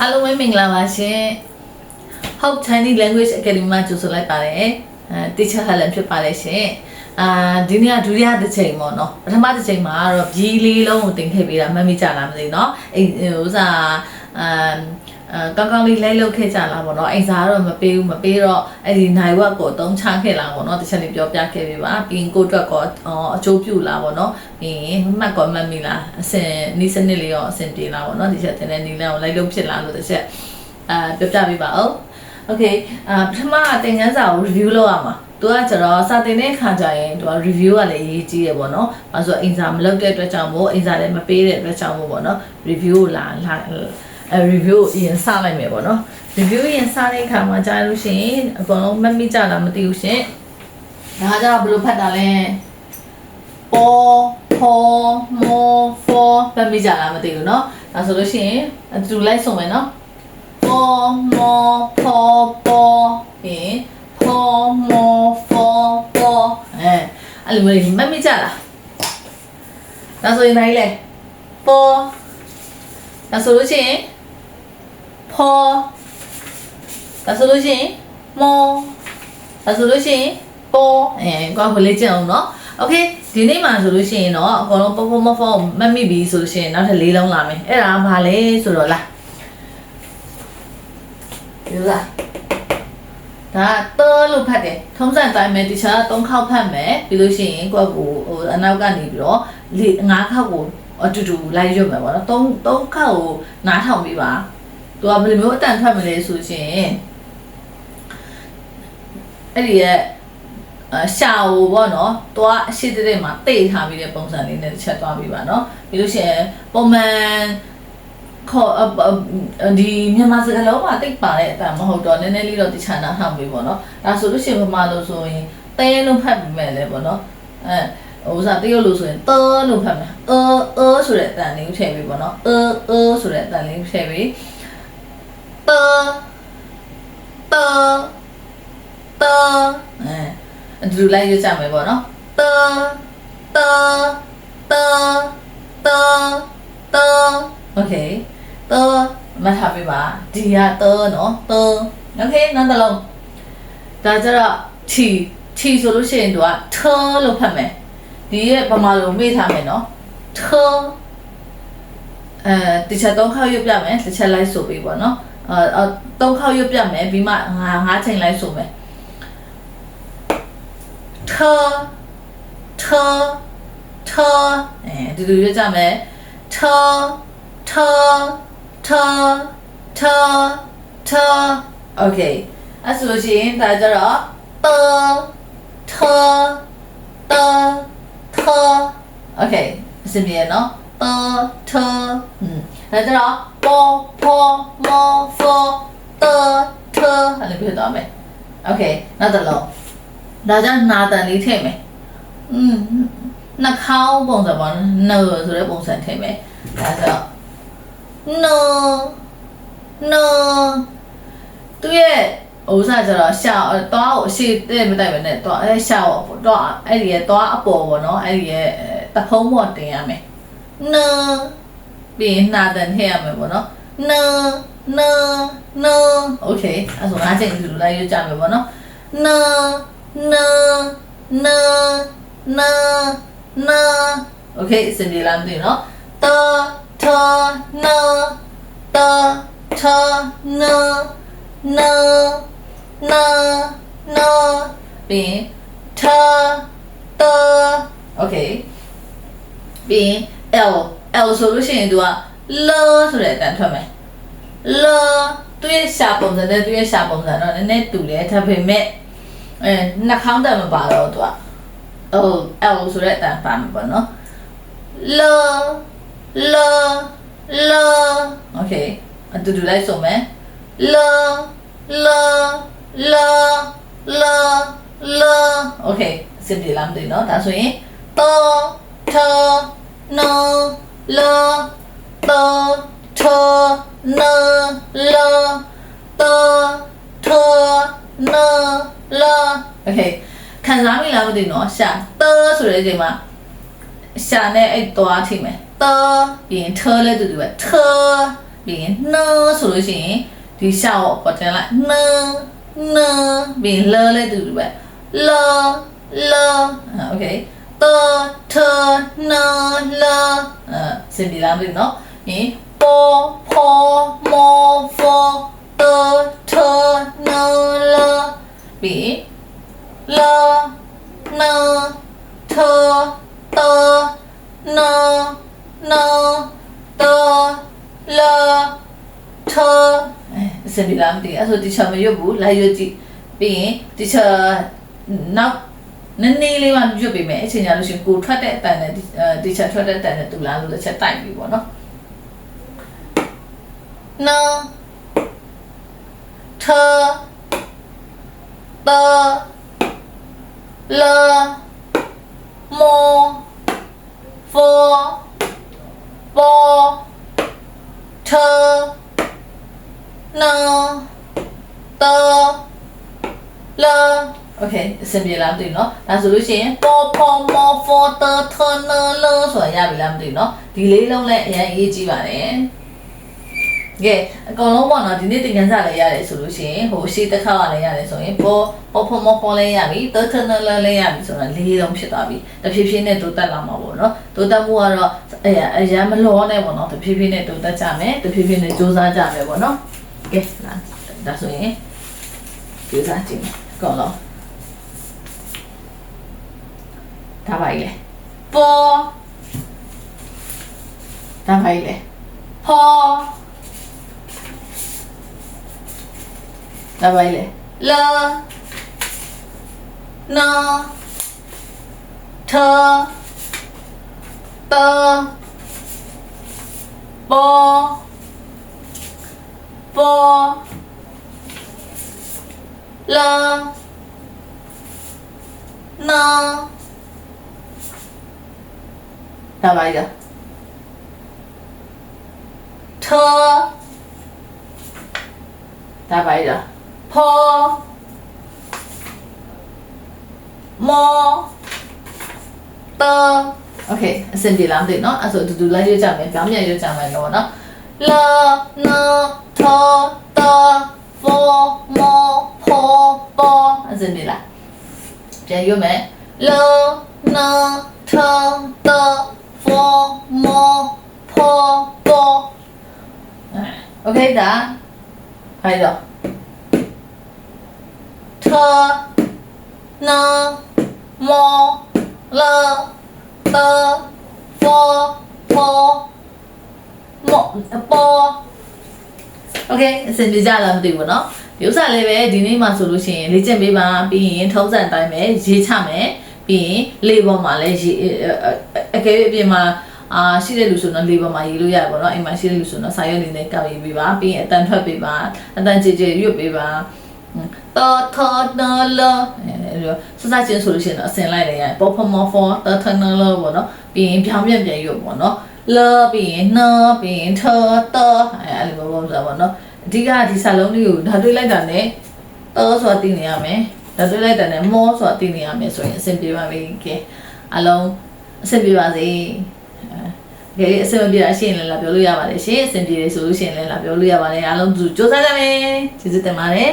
အားလုံးပဲမင်္ဂလာပါရှင်။ Hope Chinese Language Academy မှာကြိုဆိုလိုက်ပါတယ်။အဲ Teacher Helen ဖြစ်ပါတယ်ရှင်။အာဒီနေ့ကဒုတိယတစ်ချိန်ပေါ့နော်။ပထမတစ်ချိန်မှာတော့ B လေးလုံးကိုတင်ခဲ့ပေးတာမှတ်မိကြလားမသိနော်။အဲဟိုဥစားအမ် အဲကောင်းကောင်းလေးလိုက်လုပ်ခဲ့ကြလားပေါ့နော်အိမ်စာကတော့မပေးဘူးမပေးတော့အဲ့ဒီနိုင်ဝက်ကိုတုံးချခဲ့လားပေါ့နော်တစ်ချက်လေးပြောပြခဲ့ပေးပါပြီးရင်ကိုယ့်အတွက်ကောအော်အကျိုးပြုလားပေါ့နော်ပြီးရင်မှတ်ကောမှတ်မိလားအစင်နီးစနစ်လေးရောအစင်ပြေလားပေါ့နော်ဒီချက်တင်တဲ့နီးလန်းကိုလိုက်လုပ်ဖြစ်လားလို့တစ်ချက်အာပြောပြပေးပါဦး Okay အာပထမသင်ခန်းစာကို review လုပ်ရမှာသူကကျတော့စာသင်တဲ့အခါကျရင်သူက review ကလည်းအရေးကြီးရပေါ့နော်။အဲဆိုအိမ်စာမလုပ်တဲ့အတွက်ကြောင့်မို့အိမ်စာလည်းမပေးတဲ့အတွက်ကြောင့်မို့ပေါ့နော် review ကိုလာလာအဲ review ကိုအရင်စလိုက်မယ်ပေါ့နော် review ရင်စတဲ့အခါမှာကြားလို့ရှိရင်အကုန်လုံးမတ်မိကြလားမသိဘူးရှင်။ဒါကကျတော့ဘယ်လိုဖတ်တာလဲ။ပေါ်ပေါ်မောဖောမတ်မိကြလားမသိဘူးเนาะ။ဒါဆိုလို့ရှိရင်အတူလိုက်ဆုံးမယ်เนาะ။ ပေါ်မောပေါ်ပေါ်ပြီးပေါ်မောပေါ်ပေါ်အဲအဲ့လိုမျိုးမတ်မိကြလားဒါဆိုရင်နိုင်လေပေါ်ဒါဆိုလို့ရှိရင် ပေါ်ဒါဆိုလို့ရှိရင်မောဒါဆိုလို့ရှိရင်ပေါ်အဲကွာခလေးကြည့်အောင်နော်โอเคဒီနေ့မှာဆိုလို့ရှိရင်တော့အကုန်လုံးပေါ်ပေါ်မောပေါ်မတ်မိပြီဆိုလို့ရှိရင်နောက်ထပ်၄လုံးလာမယ်အဲ့ဒါဘာလဲဆိုတော့လား ယူလားဒါတော့လို့ဖတ်တယ်ထုံးစံတိုင်းမဲ့တခြား၃ခေါက်ဖတ်မယ်ပြီးလို့ရှိရင်ကိုယ့်ကိုဟိုအနောက်ကနေပြီးတော့၄၅ခေါက်ကိုအတူတူလိုက်ရွတ်မယ်ပေါ့နော်၃၃ခေါက်ကိုနားထောင်ပြီးပါ သူကဘယ်လိုမျိုးအတန်ထွက်မလဲဆိုရှင်အဲ့ဒီရဲ့အရှာဟိုပေါ့နော်တွားအရှိတဲ့မှာတိတ်ထားပြီးတဲ့ပုံစံလေးနဲ့တစ်ချက်တွားပြီးပါနော်ပြီးလို့ရှိရင်ပုံမှန်ခေါ်အပအဒီမြန်မာစကားလုံးမှာတိတ်ပါတဲ့အတန်မဟုတ်တော့နည်းနည်းလေးတော့တခြားနာထောင်ပြီးပေါ့နော်ဒါဆိုလို့ရှိရင်ဗမာလို့ဆိုရင်တဲလို့ဖတ်ပြီးမဲ့လေပေါ့နော်အဲဟိုစားတရုတ်လို့ဆိုရင်တောလို့ဖတ်မယ်အော်အော်ဆိုတဲ့အတန်လေးကိုထည့်ပြီးပေါ့နော်အော်အော်ဆိုတဲ့အတန်လေးကိုထည့်ပြီး တောတောတောအဲအတူတူလိုက်ရွတ်ကြမယ်ပေါ့နော်တောတောတောတောတော okay တောမထားပြပါဒီကတောနော်တော okay နောက်တစ်လုံးဒါကြတော့ထီထီဆိုလို့ရှိရင်သူကထောလို့ဖတ်မယ်ဒီရဲ့ပမာလိုမေ့ထားမယ်နော်ထောအဲတစ်ချက်သုံးခေါက်ရွတ်ပြမယ်တစ်ချက်လိုက်ဆိုပြီးပေါ့နော် အဲသုံးခေါက်ရွတ်ပြမယ်ပြီးမှငါငါးချိန်လိုက်ဆိုမယ်ထောထောထောအဲဒီလိုရွတ်ကြမယ်ထောထောထောထောထော okay အဲ့ဆိုလို့ရှိရင်ဒါကြတော့တောထောတောထော okay အစင်ပြေနော်တောထောอืมဒါကြတော့ ပေါ်ပေါ်မောဖောတောထောအဲ့လိုပြောတော့မယ် okay နောက်တစ်လုံးဒါကြောင့်နာတန်လေးထည့်မယ်อืมနှာခေါင်းပုံစံပေါ့နော်ဆိုတဲ့ပုံစံထည့်မယ်ဒါဆိုတော့ no no သူရဲ့ဟိုစားကြတော့ရှာတော့ကိုအရှိတဲ့မတိုက်ပဲနဲ့တော့အဲရှာပေါ့တော့အဲ့ဒီရဲ့တော့အပေါ်ပေါ့နော်အဲ့ဒီရဲ့တဖုံးပေါ်တင်ရမယ် no ပြီးရင်နှာတန်ထည့်ရမယ်ပေါ့နော် no no no okay အဲ့ဆိုငါးချိန်ဒီလိုလိုက်ရကြမယ်ပေါ့နော် no no no no no okay စင်ပြေလားမသိဘူးနော်တထနတထနနနနပြီးထတ okay ပြီး L L ဆိုလို့ရှိရင် तू က L ဆိုတဲ့အတန်ထွက်မယ် L သူရဲ့ရှာပုံစံနဲ့သူရဲ့ရှာပုံစံတော့နည်းနည်းတူတယ်ဒါပေမဲ့အဲနှာခေါင်းတန်မပါတော့ तू ကဟို L ဆိုတဲ့အတန်ပါမှာပေါ့နော် L L L Okay အတူတူလိုက်ဆိုမယ် L L L L L Okay စပြေလမ်းတယ်နော်ဒါဆိုရင် to to no လတထနလတထနလ Okay ခံစားမိလားမသိနော်ရှာတဆိုတဲ့အချိန်မှာရှာနဲ့အဲ့သွားချိန်မယ်တပြီးရင်ထလည်းတူတူပဲထပြီးရင်နဆိုလို့ရှိရင်ဒီရှာကိုပေါ်တင်လိုက်နနပြီးရင်လလည်းတူတူပဲလလ Okay t t n l. Uh, xin đi làm việc nó nhỉ p p m v t t n l. Bị l n t t n n t l t. Xin đi làm việc ở số tiếp theo mới vô lại vô chị bị tiếp theo nó နည်းနည်းလေးမှရွတ်ပေးမယ်အချိန်ကြာလို့ရှိရင်ကိုထွက်တဲ့အတန်နဲ့ဒီဒီချာထွက်တဲ့အတန်နဲ့တူလားလို့တစ်ချက်တိုက်ပြီပေါ့နော်နော်ထတလမောဖောပေါ်ထနော်တလ โอเคအဆင်ပြေလားမသိဘူးเนาะဒါဆိုလို့ရှိရင်ပေါ်ပေါ်မောဖောတထနလဆိုတာရပြီလားမသိဘူးเนาะဒီလေးလုံးလည်းအရင်အရေးကြီးပါတယ်ကဲအကောင်လုံးပေါ့နော်ဒီနေ့သင်ခန်းစာလည်းရတယ်ဆိုလို့ရှိရင်ဟိုရှေ့တစ်ခါကလည်းရတယ်ဆိုရင်ပေါ်ပေါ်ဖောမောဖောလည်းရပြီတထနလလည်းရပြီဆိုတော့လေးလုံးဖြစ်သွားပြီတဖြည်းဖြည်းနဲ့တိုးတက်လာမှာပေါ့နော်တိုးတက်မှုကတော့အရာအရာမလောနဲ့ပေါ့နော်တဖြည်းဖြည်းနဲ့တိုးတက်ကြမယ်တဖြည်းဖြည်းနဲ့စူးစမ်းကြမယ်ပေါ့နော်ကဲလာဒါဆိုရင်စူးစမ်းကြည့်မယ်အကောင်လုံး ဒါပါလေပေါ်ဒါပါလေဖောဒါပါလေလာနာထတပေါ်ပေါ်လာနာ ဒါပါလေထဒါပါလေဖောမောတโอเคအဆင်ပြေလားမသိဘူးเนาะအဲ့ဆိုအတူတူလိုက်ရွတ်ကြမယ်ပြောင်းပြန်ရွတ်ကြမယ်တော့เนาะလာနာထတဖောမောဖောပေါ်အဆင်ပြေလားပြန်ရွတ်မယ်လာနာထတ ဖောမောဖောပေါ်โอเคဒါခိုင်းတော့ထနာမောလာတဖောဖောမောပေါ်โอเคအစင်ပြကြလားမသိဘူးเนาะဒီဥစ္စာလေးပဲဒီနေ့မှဆိုလို့ရှိရင်လေ့ကျင့်ပေးပါပြီးရင်ထုံးစံအတိုင်းပဲရေးချမယ် ပြီးရင်လေပေါ်မှာလည်းရေးအကယ်၍အပြင်မှာအာရှိတဲ့လူဆိုတော့လေပေါ်မှာရေးလို့ရတယ်ပေါ့နော်အိမ်မှာရှိတဲ့လူဆိုတော့စာရွက်နေနဲ့ကောက်ရေးပေးပါပြီးရင်အတန်ထွက်ပေးပါအတန်ကြည်ကြည်ရွတ်ပေးပါတော်ထော်နော်လောအဲလိုစစချင်းဆိုလို့ရှိရင်တော့အစင်လိုက်လေရပေါ်ဖမောဖောတော်ထော်နော်လောပေါ့နော်ပြီးရင်ပြောင်းပြန်ပြန်ရွတ်ပေါ့နော်လောပြီးရင်နော်ပြီးရင်ထော်တော်အဲအဲ့လိုပေါ့ဆိုပေါ့နော်အဓိကဒီစာလုံးလေးကိုဓာတ်တွေးလိုက်တာ ਨੇ တော်ဆိုတာသိနေရမယ် ဓာတ်တွေးလိုက်တာ ਨੇ မောဆိုတာသိနေရမယ်ဆိုရင်အဆင်ပြေပါပြီကဲအလုံးအဆင်ပြေပါစေကဲအဆင်မပြေတာရှိရင်လည်းလာပြောလို့ရပါတယ်ရှင်အဆင်ပြေတယ်ဆိုလို့ရှိရင်လည်းလာပြောလို့ရပါတယ်အားလုံးသူစူးစမ်းကြမယ်ကျေးဇူးတင်ပါတယ်